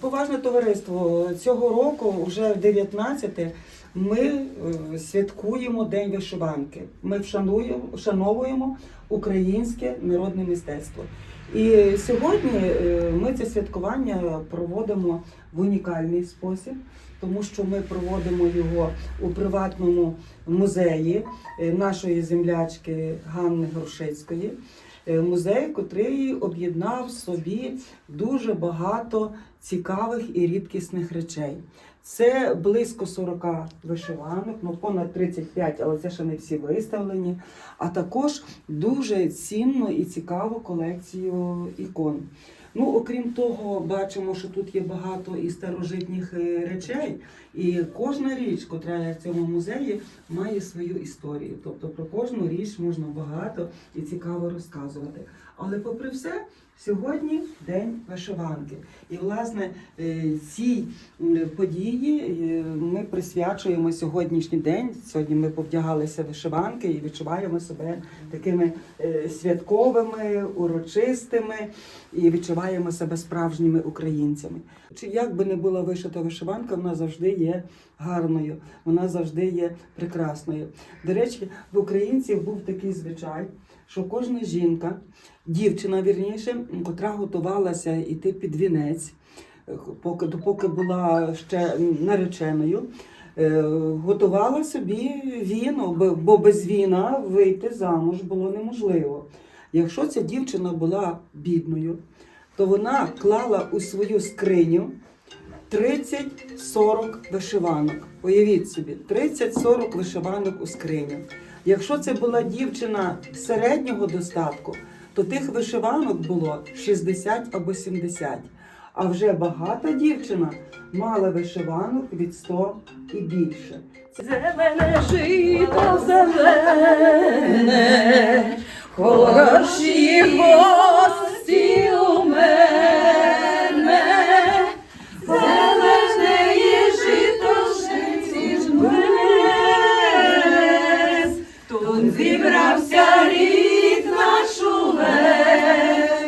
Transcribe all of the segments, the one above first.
Поважне товариство цього року, вже 19-те, ми е, святкуємо День вишиванки. Ми вшануємо, вшановуємо українське народне мистецтво. І сьогодні е, ми це святкування проводимо в унікальний спосіб, тому що ми проводимо його у приватному музеї е, нашої землячки Ганни Грушецької. Е, Музей, котрий об'єднав собі дуже багато цікавих і рідкісних речей. Це близько 40 вишиванок, ну понад 35, але це ще не всі виставлені. А також дуже цінну і цікаву колекцію ікон. Ну, окрім того, бачимо, що тут є багато і старожитніх е, речей, і кожна річ, котра є в цьому музеї, має свою історію. Тобто про кожну річ можна багато і цікаво розказувати. Але попри все, сьогодні день вишиванки. І власне е, цій події е, ми присвячуємо сьогоднішній день. Сьогодні ми повдягалися вишиванки і відчуваємо себе такими святковими, урочистими і відчуваємо себе справжніми українцями. Чи як би не була вишита вишиванка, вона завжди є гарною, вона завжди є прекрасною. До речі, в українців був такий звичай, що кожна жінка, дівчина вірніше, котра готувалася йти під вінець, поки допоки була ще нареченою. е, Готувала собі віно, бо без віна вийти замуж було неможливо. Якщо ця дівчина була бідною, то вона клала у свою скриню 30-40 вишиванок. Уявіть собі, 30-40 вишиванок у скриню. Якщо це була дівчина середнього достатку, то тих вишиванок було 60 або 70. А вже багата дівчина мала вишиванок від 100 і більше. Зелене жито зелене, хороші гості зібрався рід наш увесь.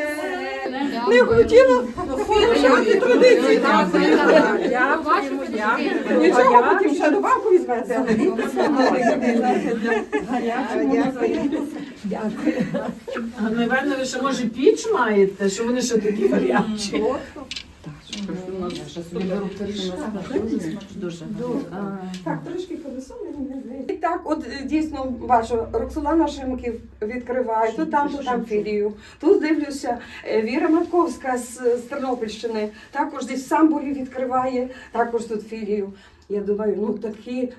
Не хотіла порушувати традиції. Нічого, потім ще добавку візьмете. А напевно, ви ще може піч маєте, що вони ще такі гарячі. Дуже. Так, трошки колесо І так, от е, дійсно ваша Роксолана Шимків відкриває, то там, то там філію. Тут дивлюся, е, Віра Матковська з, з Тернопільщини, також десь в Самбурі відкриває, також тут філію. Я думаю, ну такі,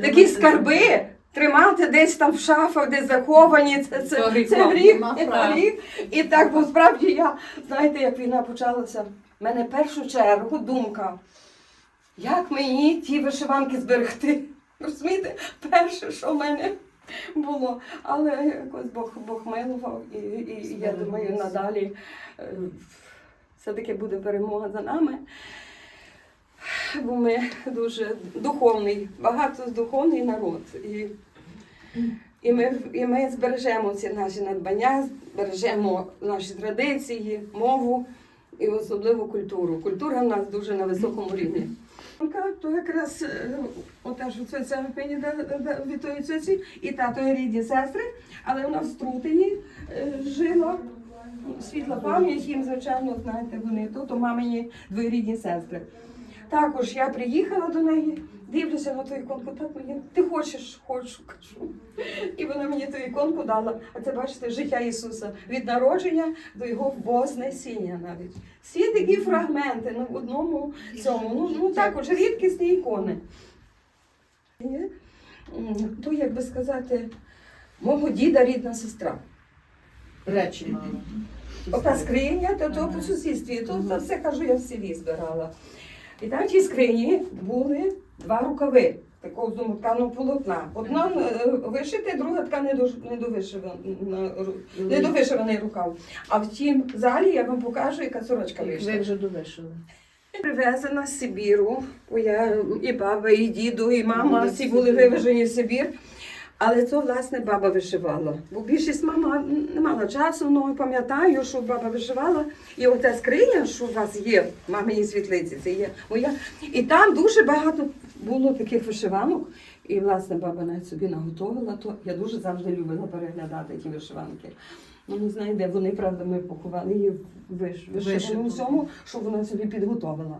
такі скарби. Тримати десь там в шафах, десь заховані, це, це, це, гріх, гріх, це гріх. І так, бо справді я, знаєте, як війна почалася, в мене в першу чергу думка, як мені ті вишиванки зберегти? Розумієте, перше, що в мене було. Але якось Бог, Бог милував, і, і, і я думаю, надалі е, все-таки буде перемога за нами. Бо ми дуже духовний, багато духовний народ. І, і, ми, і ми збережемо ці наші надбання, збережемо наші традиції, мову і особливо культуру. Культура в нас дуже на високому рівні. То якраз е, ота ж да- від тої цьоці, і тато рідні сестри, але вона в Струтині е, жила. Світла пам'ять їм, звичайно, знаєте, вони то, то мамині двоюрідні сестри. Також я приїхала до неї, дивлюся на ту іконку, так мені ти хочеш, хочу, кажу. І вона мені ту іконку дала. А це бачите, життя Ісуса від народження до його вознесіння навіть. Всі такі фрагменти ну, в одному цьому. Ну, ну також рідкісні ікони. То, як би сказати, мого діда рідна сестра. Речі. Ота скриня, то, то по сусідстві, то, то все кажу, я в селі збирала. І там в тій скрині були два рукави такого зумотканого полотна. Одна е, вишита, друга така недовишиваний рукав. А в тім залі я вам покажу, яка сорочка вийшла. Ви вже довишили. Привезена з Сибіру, я і баба, і діду, і мама всі були вивезені в Сибір. Але це, власне, баба вишивала. Бо більшість мама не мала часу, але пам'ятаю, що баба вишивала. І оця скриня, що у вас є, в маминій світлиці, це є моя. І там дуже багато було таких вишиванок. І, власне, баба навіть собі наготовила, то я дуже завжди любила переглядати ті вишиванки. Ну, не знаю, де вони, правда, ми поховали її в виш, вишиваному всьому, що вона собі підготовила.